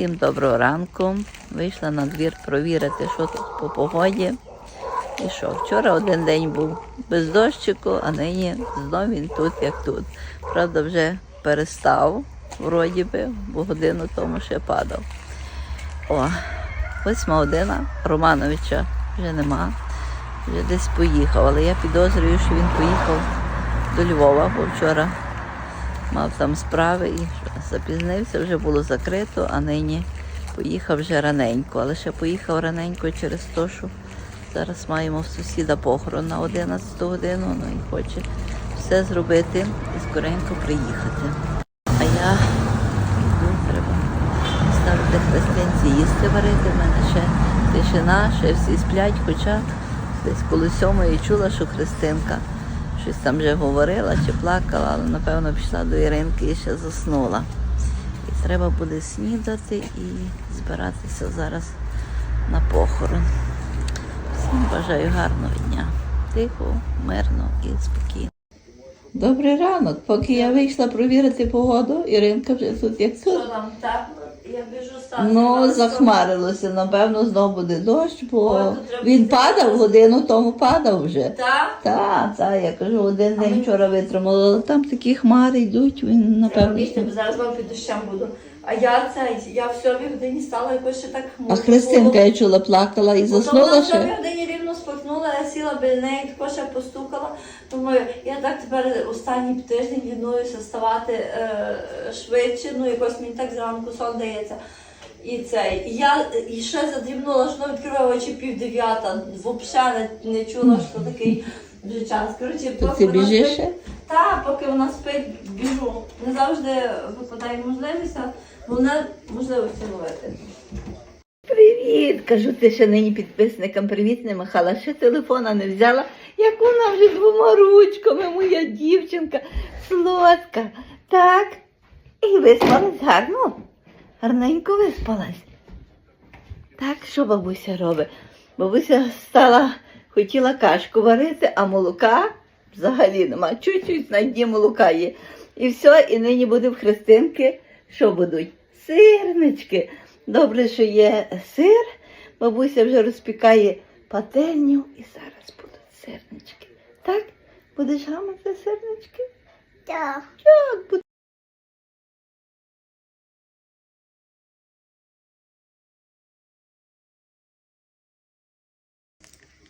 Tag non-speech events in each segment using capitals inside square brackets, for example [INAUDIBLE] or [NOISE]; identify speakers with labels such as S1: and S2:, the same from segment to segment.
S1: Всім доброго ранку. Вийшла на двір провірити, що тут по погоді. І що, вчора один день був без дощику, а нині знов він тут, як тут. Правда, вже перестав, вроді би, бо годину тому ще падав. О, восьма година Романовича вже нема, вже десь поїхав. Але я підозрюю, що він поїхав до Львова, бо вчора мав там справи і запізнився, вже було закрито, а нині поїхав вже раненько. Але ще поїхав раненько через те, що зараз маємо в сусіда похорон на 11 годину, ну і хоче все зробити і скоренько приїхати. А я треба ставити христинці їсти варити. В мене ще тишина, ще всі сплять, хоча десь коли сьомої чула, що Христинка щось там вже говорила чи плакала, але напевно пішла до Іринки і ще заснула. І треба буде снідати і збиратися зараз на похорон. Всім бажаю гарного дня. Тихо, мирно і спокійно. Добрий ранок. Поки я вийшла провірити погоду, Іринка вже тут як тут.
S2: Що там тепло? Я біжу стати.
S1: Ну, захмарилося, напевно, знов буде дощ, бо
S2: Ой, тут треба
S1: він падав, годину тому падав вже.
S2: Так?
S1: Так, так, я кажу, один день вчора витримала, але там такі хмари йдуть, він напевно.
S2: Зараз вам під дощем буду. А я це, я в сьомій годині стала якось ще так
S1: А Христинка,
S2: було.
S1: я чула, плакала і
S2: Потім вона в сьомій годині рівно спорхнула, я сіла біля неї, також ще постукала. Думаю, я так тепер останній тиждень лінуюся ставати е, швидше, ну якось мені так зранку сон дається. І цей. І я і ще задрібнула, що вона відкриває очі пів дев'ята, взагалі не, не чула, що такий вже час. Коротше,
S1: То ти біжиш ще?
S2: Так, поки вона спить, біжу. Не завжди випадає можливість, а головне можливості ловити.
S1: Привіт! Кажу, ти ще нині підписникам привіт не махала, ще телефона не взяла. Як вона вже двома ручками, моя дівчинка, солодка. Так. І виспалась гарно. Гарненько виспалась. Так, що бабуся робить? Бабуся стала, хотіла кашку варити, а молока взагалі нема. Чуть-чуть на дні молока є. І все, і нині буде в христинки. Що будуть? Сирнички. Добре, що є сир. Бабуся вже розпікає пательню і зараз будуть сирнички. Так? Будеш гамати сирнички?
S2: Так.
S1: Так, буде.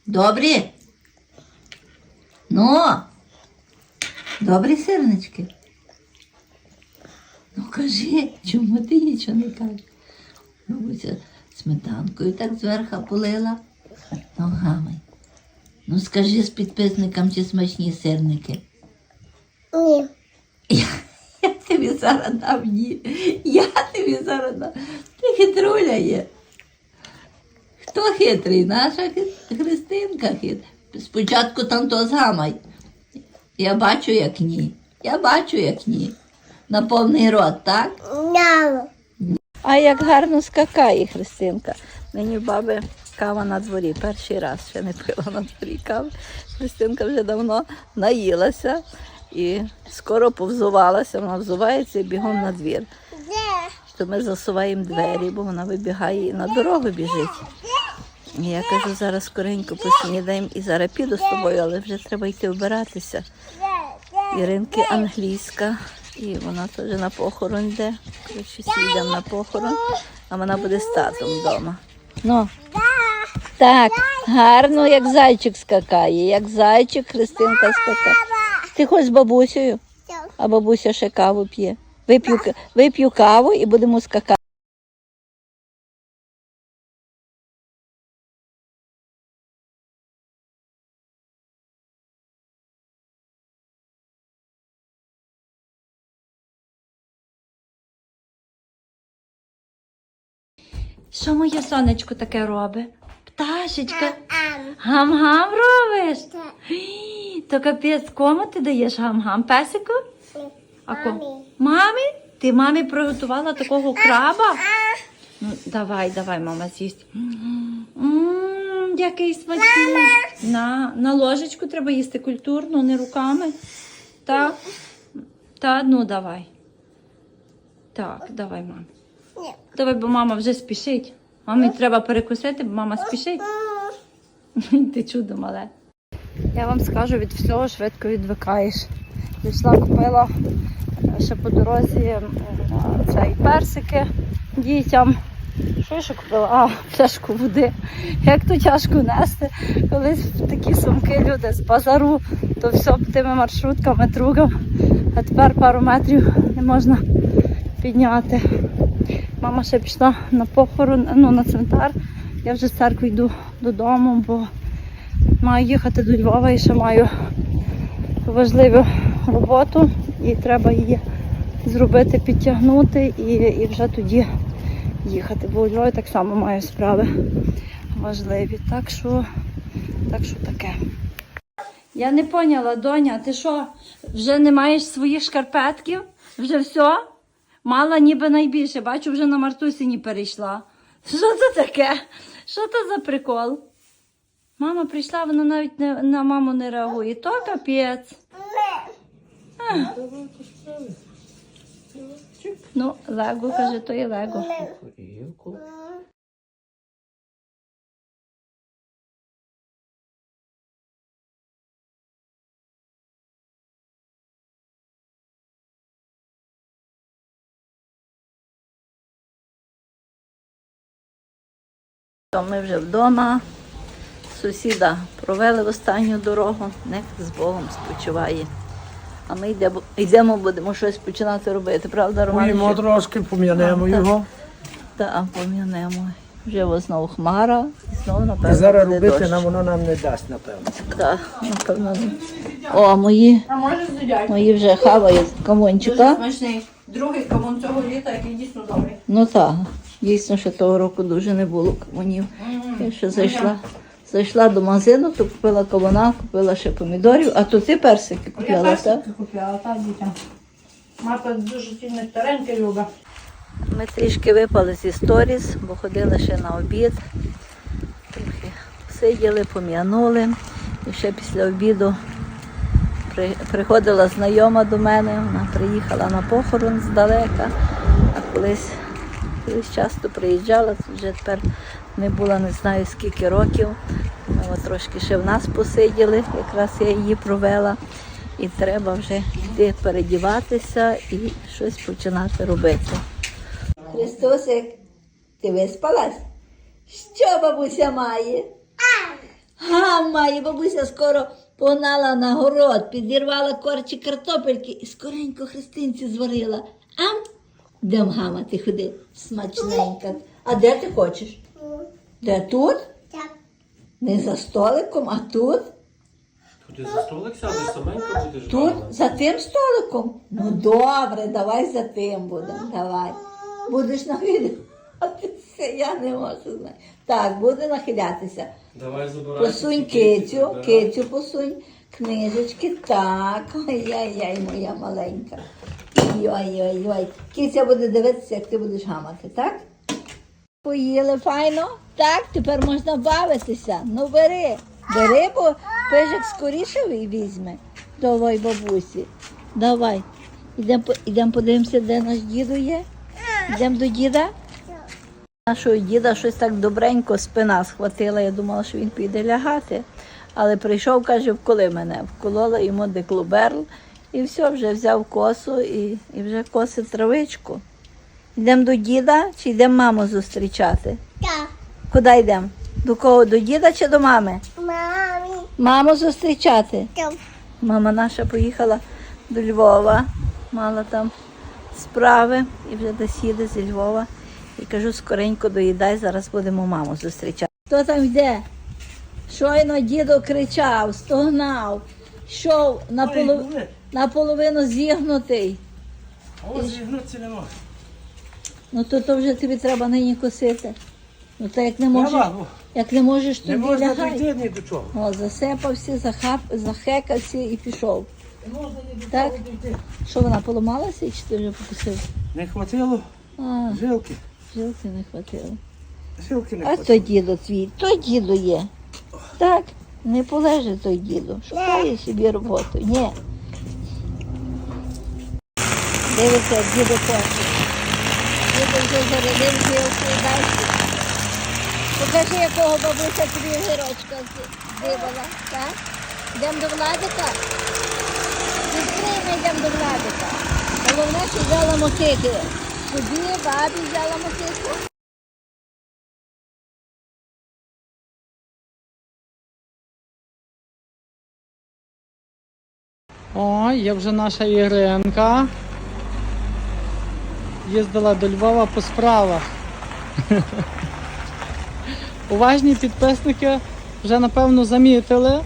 S1: Добрі? Ну, добрі сирнички. Ну кажи, чому ти нічого не кажеш? Бабуся сметанкою так зверху полила. Ну, гамай. Ну скажи з підписникам, чи смачні сирники.
S2: Ні.
S1: Я, я тобі зараз дам ні. Я тобі зараз дам. Ти хитруля є. Хто хитрий? Наша Христинка хитра. Спочатку там то згамай. Я бачу, як ні. Я бачу, як ні. На повний рот, так? А як гарно скакає Христинка. В баби кава на дворі. Перший раз ще не пила на дворі кави. Христинка вже давно наїлася і скоро повзувалася. Вона взувається і бігом на двір. То ми засуваємо двері, бо вона вибігає і на дорогу біжить. І я кажу, зараз скоренько поснідаємо і зараз піду з тобою, але вже треба йти вбиратися. Іринки англійська, і вона теж на похорон йде. Коротше, всі йдемо на похорон, а вона буде з татом вдома. Ну, так, гарно, як зайчик скакає, як зайчик Христинка скакає. Ти хоч з бабусею, а бабуся ще каву п'є. Вип'ю, вип'ю каву і будемо скакати.
S3: Що моє сонечко таке робить? Пташечка. Гам-гам робиш? То капець, кому ти даєш гам-гам? Песику? А кому? Мамі? Ти мамі приготувала такого краба? Ну, давай, давай, мама з'їсть. Який смачний. На, на ложечку треба їсти культурно, не руками. Так? Та, ну давай. Так, давай, мам. Давай, бо мама вже спішить. Мамі треба перекусити, бо мама спішить. Ти чудо мале. Я вам скажу, від всього швидко відвикаєш. Пішла, купила е, ще по дорозі е, цей персики дітям. Що я ще купила? А, пляшку води. Як то тяжко нести. Колись такі сумки люди з базару, то все тими маршрутками, другом. А тепер пару метрів не можна підняти. Мама ще пішла на похорон, ну на цвинтар. Я вже з церкви йду додому, бо маю їхати до Львова і ще маю важливу роботу і треба її зробити, підтягнути і, і вже тоді їхати. Бо у Львові так само маю справи важливі. Так що, так що таке. Я не поняла, доня, ти що, вже не маєш своїх шкарпетків? Вже все? Мала ніби найбільше, бачу, вже на Мартусіні перейшла. Що це таке? Що це за прикол? Мама прийшла, вона навіть не, на маму не реагує. То капець. А. Ну, Лего, каже, то і Лего.
S1: То ми вже вдома. Сусіда провели в останню дорогу, не з Богом спочиває. А ми йдемо, йдемо, будемо щось починати робити, правда,
S4: Поїмо
S1: Роман?
S4: трошки, пом'янемо його.
S1: Так, пом'янемо. Вже ось знову хмара, і знову,
S4: І зараз
S1: буде
S4: робити
S1: дощ.
S4: нам воно нам не дасть, напевно.
S1: Так, напевно. О, мої,
S2: А може з
S1: мої вже хавають камончика.
S2: смачний. Другий камон цього літа, який дійсно добрий.
S1: Ну так, дійсно, що того року дуже не було кавунів. Я ще зайшла. Зайшла до магазину, то купила кавуна, купила ще помідорів, а то ти персики
S2: Я
S1: купила, так?
S2: персики купила, так, дітям. Марта дуже ці нектаренки любить.
S1: Ми трішки випали зі сторіс, бо ходили ще на обід. Трохи сиділи, пом'янули. І ще після обіду при- приходила знайома до мене, вона приїхала на похорон здалека, а колись, колись часто приїжджала, вже тепер не була не знаю скільки років. Ми от трошки ще в нас посиділи, якраз я її провела. І треба вже йти передіватися і щось починати робити. Христосик, ти виспалась? Що бабуся має? А, має, бабуся скоро погнала на город, підірвала корчі картопельки і скоренько христинці зварила. Ам? Де мама ти ходи? Смачненька. А де ти хочеш? Де тут?
S5: Так.
S1: Не за столиком, а тут?
S6: Ти за столик сядеш, саменько будеш
S1: Тут
S6: вдома?
S1: за тим столиком? Ну добре, давай за тим будемо. Давай. Будеш нахилятися, я не можу знати. Так, буде нахилятися.
S6: Давай забирай.
S1: Посунь кицю, кицю посунь, книжечки, так. Ой-яй-яй, моя маленька. Ой-ой-ой. Киця буде дивитися, як ти будеш гамати, так? Поїли файно? Так, тепер можна бавитися. Ну бери. Бери, бо пижик скоріше візьме. Давай, бабусі. Давай. Ідемо ідем подивимося, де наш діду є. Йдемо до діда. Нашого діда щось так добренько спина схватила. Я думала, що він піде лягати. Але прийшов, каже, вколи мене. Вколола йому деклуберл і все, вже взяв косу і, і вже косить травичку. Йдемо до діда чи йдемо маму зустрічати?
S5: Так.
S1: Куди йдемо? До кого? До діда чи до мами?
S5: Мамі.
S1: Маму зустрічати.
S5: Так.
S1: Мама наша поїхала до Львова, мала там справи і вже десь їде зі Львова. І кажу, скоренько доїдай, зараз будемо маму зустрічати. Хто там йде? Щойно дідо кричав, стогнав, йшов наполов... наполовину зігнутий.
S4: Ось зігнутися не може.
S1: Ну то, то вже тобі треба нині косити. Ну то як не можеш,
S4: Нема,
S1: як не можеш,
S4: Не можна
S1: лягай.
S4: дійти ні до чого.
S1: О, засипався, захап... захекався і пішов.
S4: Не можна ні до
S1: Так?
S4: чого дійти.
S1: Що вона поламалася чи ти вже покусив?
S4: Не хватило
S1: А,
S4: жилки.
S1: жилки не хватило.
S4: Жилки не
S1: А то
S4: хватило.
S1: дідо твій, то дідо є. Так, не полежи той дідо. Шукає собі роботу. Ні. Дивиться, як дідо хоче.
S3: Діти вже зарядив гілку і далі. Покажи, якого бабуся тобі гірочка здибала, так? Йдемо до Владика? Відкриємо, йдемо до Владика. Головне, що взяла мотики. Тобі, бабі взяла мотику.
S4: Є вже наша Іринка. Їздила до Львова по справах. [LAUGHS] Уважні підписники вже напевно замітили.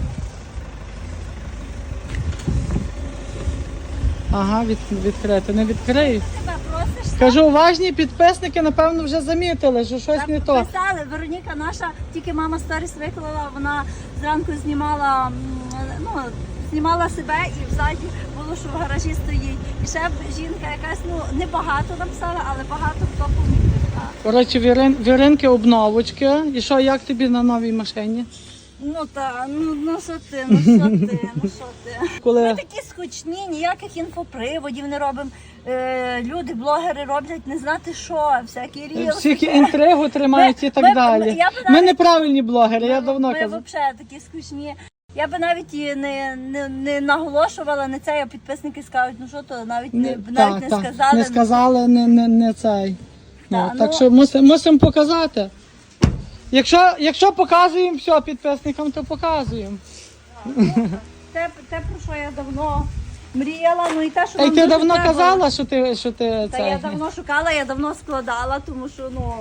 S4: Ага, від, відкрити, не
S3: просиш?
S4: Кажу, уважні підписники, напевно, вже замітили, що щось не то.
S3: Писали, Вероніка наша, тільки мама сторіс виклала, вона зранку знімала, ну, знімала себе і взаді було, що в гаражі стоїть. І ще жінка якась, ну, небагато написала, але багато хто помітив.
S4: Коротше, Вірин, Віринки обновочки. І що, як тобі на новій машині?
S3: Ну та, ну, ну що ти, ну що ти, ну що ти. [LAUGHS] Ми такі скучні, ніяких інфоприводів не робимо. Е, люди, блогери роблять не знати що, всякі рілси.
S4: всіх інтригу тримають і
S3: Ми-
S4: так
S3: ми-
S4: далі.
S3: я б
S4: Ми неправильні блогери, я давно
S3: Ми
S4: казав.
S3: взагалі такі скучні. Я би навіть і не, не, не наголошувала на це, а підписники скажуть, ну що то навіть не, навіть
S4: та,
S3: не
S4: та,
S3: сказали.
S4: Не сказали, не, не, не цей. Ну, так
S3: ну-
S4: що мусимо мусим показати. Якщо, якщо показуємо все підписникам, то показуємо.
S3: Те, те, про що я давно мріяла, ну і те, що
S4: Та й
S3: нам
S4: ти
S3: дуже
S4: давно
S3: треба.
S4: казала, що ти, що ти
S3: Та я давно шукала, я давно складала, тому що ну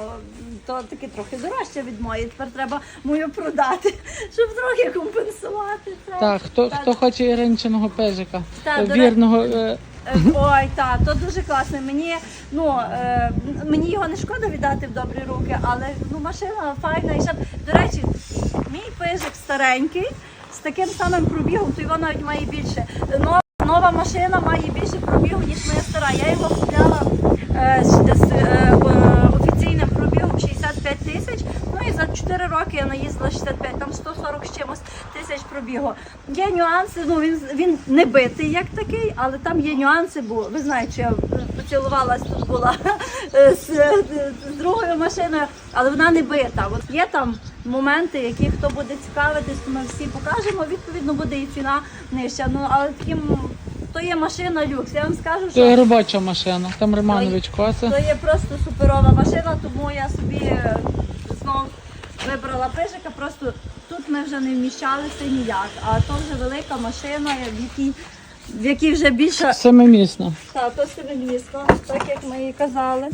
S3: то таки трохи дорожче від моєї. Тепер треба мою продати, [LAUGHS] щоб трохи компенсувати це.
S4: Так, хто,
S3: Так.
S4: хто хоче Іринчиного пежика,
S3: до
S4: вірного. е,
S3: Е, Ой, так, то дуже класно. Мені ну е, мені його не шкода віддати в добрі руки, але ну машина файна. І ще до речі, мій пижик старенький з таким самим пробігом, то його навіть має більше. Нова машина має більше пробігу, ніж моя стара. Я його купляла е, з, з е, офіційним пробігом 65 тисяч. Ну і за 4 роки я наїздила 65, там 140 з чимось тисяч пробігу. Є нюанси, ну він, він не битий як такий, але там є нюанси, бо ви знаєте, я поцілувалась тут була [LAUGHS] е, з, з другою машиною, але вона не бита. От є там моменти, які хто буде цікавитись, ми всі покажемо. Відповідно, буде і ціна нижча. Ну але таким то є машина люкс. Я вам скажу,
S4: То
S3: що
S4: робоча машина. Там Романович коце.
S3: то є просто суперова машина, тому я собі е, знов вибрала пижика. Просто тут ми вже не вміщалися ніяк. А то вже велика машина, в якій, в якій вже більше
S4: Семимісно.
S3: та, то семимісно, так як ми і казали.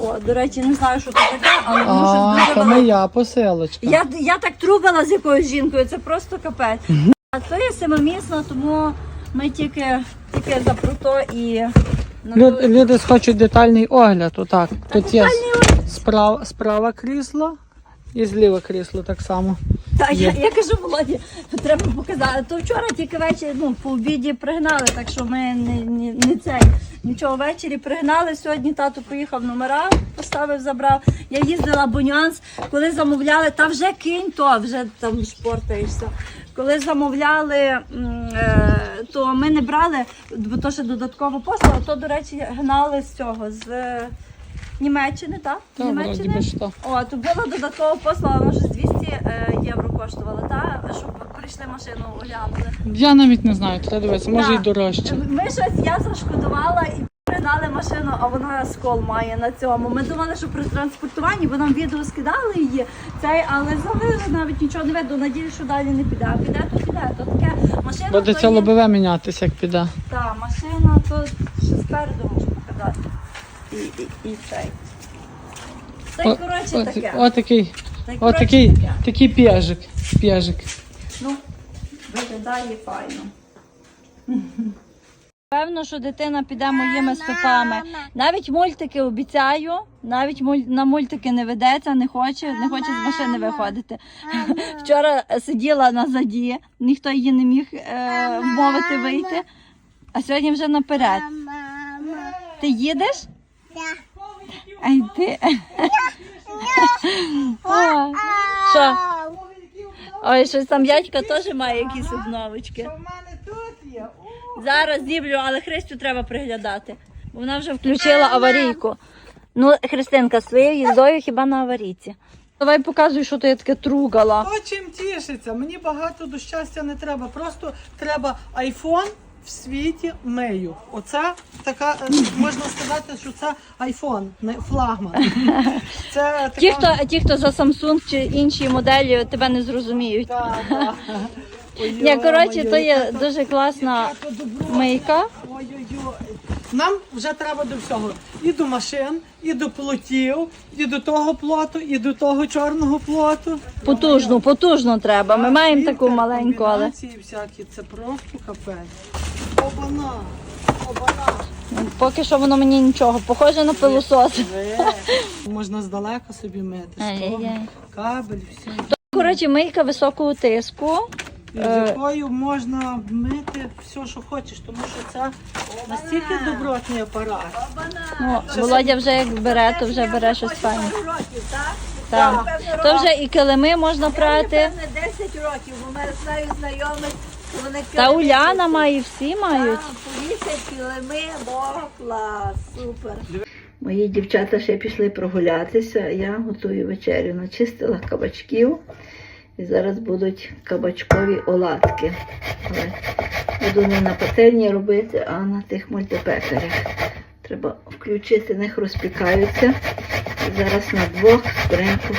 S3: О, до речі, не знаю, що це таке, але воно
S4: А,
S3: дуже
S4: то
S3: велике.
S4: моя посилочка.
S3: Я, я так трубила з якоюсь жінкою, це просто капець. А це є семимісно, тому ми тільки, тільки за пруто і
S4: Люд, люди хочуть детальний огляд. Отак. Тут є
S3: детальний
S4: справа, справа крісло і зліва крісло так само.
S3: Та я, я кажу, Володі, треба показати. То вчора тільки ввечері, ну, по обіді пригнали, так що ми не, не, не цей. Нічого ввечері пригнали. Сьогодні тато поїхав номера, поставив, забрав. Я їздила, бо нюанс, коли замовляли, та вже кинь то, вже там шпортаєшся. Коли замовляли, е, то ми не брали, бо то ще додаткова послуга, то, до речі, гнали з цього, з е, Німеччини, так?
S4: Та, вроді би що.
S3: О, то була додаткова послуга, вона вже 200 е, євро коштувала, та, щоб прийшли машину оглянули.
S4: Я навіть не знаю, треба дивитися, може і дорожче.
S3: Ми щось, я зашкодувала і пригнали машину, а вона скол має на цьому. Ми думали, що при транспортуванні, бо нам відео скидали її, цей, але залили навіть нічого не видно. Надію, що далі не піде. Піде, то піде. То таке машина.
S4: Буде це
S3: є-
S4: лобове мінятися, як піде.
S3: Та, машина, то ще спереду можу показати. І, і, і цей. Та й коротше
S4: от-
S3: таке.
S4: Отакий, отакий, такий п'яжик. П'яжик.
S3: Ну, виглядає файно. Певно, що дитина піде моїми стопами. Навіть мультики обіцяю, навіть муль- на мультики не ведеться, не хоче, не хоче з машини виходити. [LAUGHS] Вчора сиділа на заді, ніхто її не міг е, вмовити вийти, а сьогодні вже наперед. Ти їдеш? Ай ти. [LAUGHS] О, Що? Ой, щось там дядька теж має якісь обновочки. Зараз зіблю, але Христю треба приглядати. Бо вона вже включила аварійку. Ну, Христинка, з твоєю їздою хіба на аварійці. Давай показуй, що ти таке тругала.
S4: То чим тішиться? Мені багато до щастя не треба. Просто треба айфон в світі мию. Оце така, е, можна сказати, що це айфон, не флагман. [LAUGHS] Це така...
S3: Ті, хто, ті, хто за Samsung чи інші моделі, тебе не зрозуміють.
S4: Да, да.
S3: Ні, коротше, то є дуже класна мийка.
S4: Нам вже треба до всього. І до машин, і до плотів, і до того плоту, і до того чорного плоту.
S3: Потужну, потужну треба. Ми маємо таку маленьку, але
S4: всякі, це просто капець. Обана, обана.
S3: поки що воно мені нічого. Похоже на пилосос.
S4: Можна здалека собі мити. Кабель, все.
S3: Коротше, мийка високого тиску.
S4: І
S3: Е.
S4: якою можна мити все, що хочеш, тому що це настільки добротний апарат.
S3: Ну, Володя вже як бере, то вже бере щось файне. Так. То вже і килими можна прати.
S2: Напевне, 10 років, бо ми знаю знайомих, що вони
S3: Та Уляна має, всі мають.
S2: Повісять килими, бо клас, супер.
S1: Мої дівчата ще пішли прогулятися. Я готую вечерю. Начистила кабачків. І зараз будуть кабачкові оладки. Але буду не на пательні робити, а на тих мультипекарях. Треба включити, них розпікаються. Зараз на двох скоренько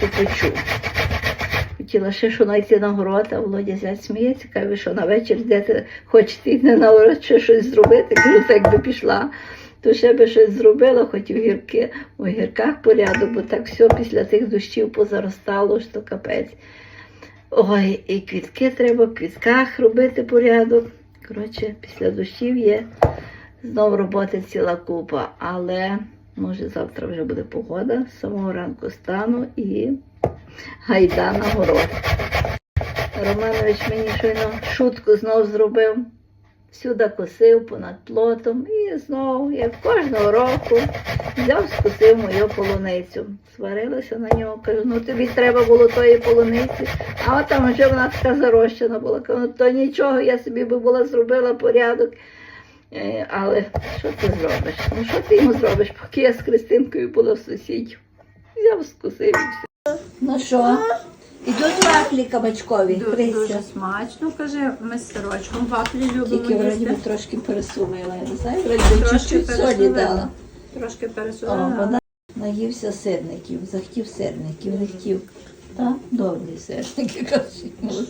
S1: попечу. Хотіла ще що знайти на город, а Володя зять сміється, каже, що на вечір йдете, хочете йти на город, ще щось зробити. Кажу, так би пішла, то ще би щось зробила, хоч у гірки, у гірках порядок, бо так все після тих дощів позаростало, що капець. Ой, і квітки треба в квітках робити порядок. Коротше, після дощів є знов роботи ціла купа, але може завтра вже буде погода. З самого ранку стану і гайда на город. Романович мені щойно шутку знов зробив. Всюди косив понад плотом і знов, як кожного року, взяв, скосив мою полуницю. Сварилася на нього, кажу, ну тобі треба було тої полуниці, а от там вже вона така зарощена була. Кажу, ну то нічого, я собі би була зробила порядок. Е, Але що ти зробиш? Ну що ти йому зробиш, поки я з Христинкою була в сусідів? Взяв, скусив і все. Ну що, ідуть вафлі кабачкові, Христя?
S3: смачно, каже, ми з сирочком вафлі
S1: Тільки вроді би трошки пересумила, я не знаю, вроді би чуть-чуть солі дала.
S3: Трошки
S1: О,
S3: пересолила.
S1: вона наївся сирників, захотів сирників, не хотів. Та добрі сирники, каже.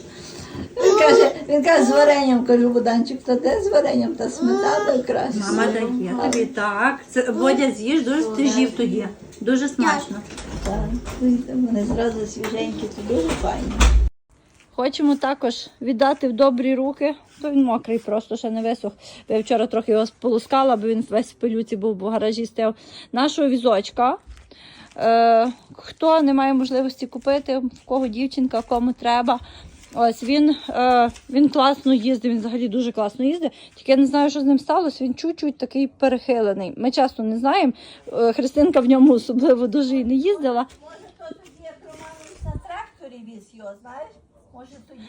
S1: Він каже, він каже, з варенням, кажу, Буданчик, то де з варенням та сметана краще.
S3: Мама дає тобі так. Це Бодя з'їж, дуже ти жів тоді. Дуже смачно.
S1: Так, вони зразу свіженькі, то дуже файні.
S3: Хочемо також віддати в добрі руки. То він мокрий, просто ще не висох. Я вчора трохи його сполускала, бо він весь в пилюці був, бо в гаражі стояв. Нашого візочка. Е, хто не має можливості купити, в кого дівчинка, кому треба. Ось він, е, він класно їздить, він взагалі дуже класно їздить. Тільки я не знаю, що з ним сталося. Він чуть-чуть такий перехилений. Ми часто не знаємо. Е, Христинка в ньому особливо дуже і не їздила.
S2: Може, Як Романович на тракторі віз його, знаєш?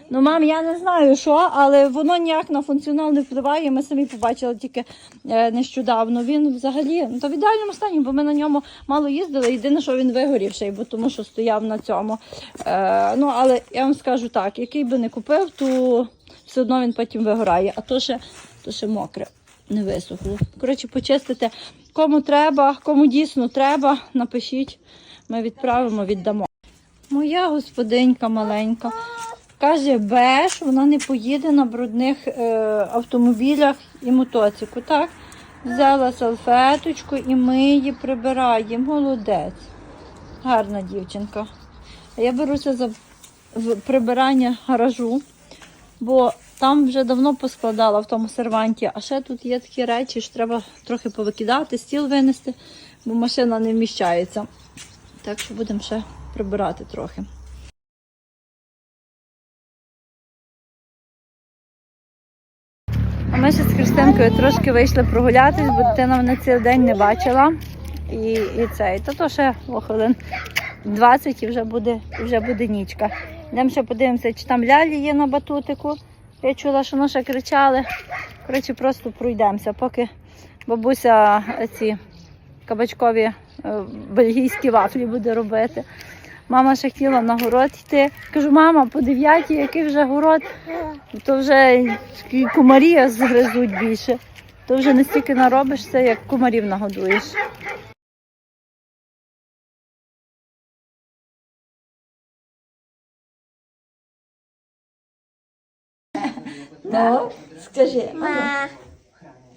S3: Ну, мам, я не знаю що, але воно ніяк на функціонал не впливає. Ми самі побачили тільки е, нещодавно. Він взагалі ну, то в ідеальному стані, бо ми на ньому мало їздили. Єдине, що він вигорівший, бо тому що стояв на цьому. Е, ну, але я вам скажу так: який би не купив, то все одно він потім вигорає. А то ще, то ще мокре, не висохло. Коротше, почистити. Кому треба, кому дійсно треба, напишіть. Ми відправимо, віддамо. Моя господинька маленька. Каже, беш, вона не поїде на брудних е, автомобілях і мотоцику. Так? Взяла салфеточку і ми її прибираємо. Молодець. Гарна дівчинка. А я беруся за прибирання гаражу, бо там вже давно поскладала в тому серванті, а ще тут є такі речі, що треба трохи повикидати, стіл винести, бо машина не вміщається. Так що будемо ще прибирати трохи. Ще з Христинкою трошки вийшли прогулятись, бо дитина мене цілий день не бачила. І, і цей. Та то ще о, хвилин 20 і вже буде, вже буде нічка. Йдемо ще подивимося, чи там лялі є на батутику. Я чула, що ще кричали. Коротше, просто пройдемося, поки бабуся ці кабачкові е, бельгійські вафлі буде робити. Мама ще хотіла на город йти. Кажу, мама, по дев'ятій, який вже город, то вже кумарі згризуть більше. То вже не стільки наробишся, як кумарів нагодуєш.
S1: Ну, скажи, Ану,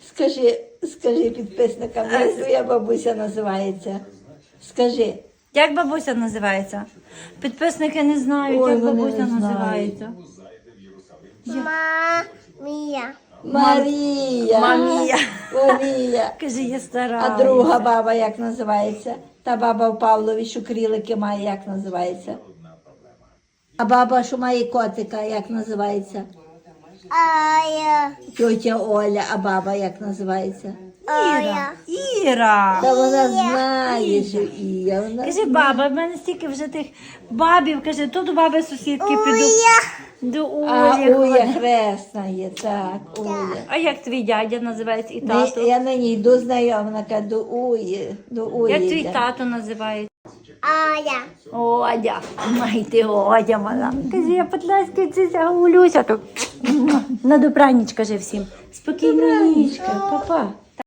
S1: скажи, скажи підписникам, як твоя бабуся називається. Скажи.
S3: Як бабуся називається? Підписники не знають,
S1: Ой,
S3: як
S1: вони
S3: бабуся
S1: не знають.
S3: називається.
S1: Марія.
S3: Мамія.
S1: Марія. [LAUGHS]
S3: Каже, я стара.
S1: А друга баба як називається? Та баба в Павлові, що крілики має, як називається? А баба, що має котика, як називається? Тьотя Оля, а баба як називається?
S3: Іра. Іра.
S1: Та вона знає, що Ія. Вона...
S3: Каже, баба, в мене стільки вже тих бабів, каже, то до баби сусідки піду. До
S1: А
S3: Олі.
S1: Уя хресна є, так, Уя.
S3: А як твій дядя називається і
S1: Не-
S3: тато?
S1: Я на ній йду знайома, вона каже, до Уї, до Уї.
S3: Як твій
S1: йде.
S3: тато називається? Одя. Одя. Май ти Одя мала. Каже, я подласкаю ця гулюся. На добраніч, каже всім. Спокійної нічки.
S1: Папа.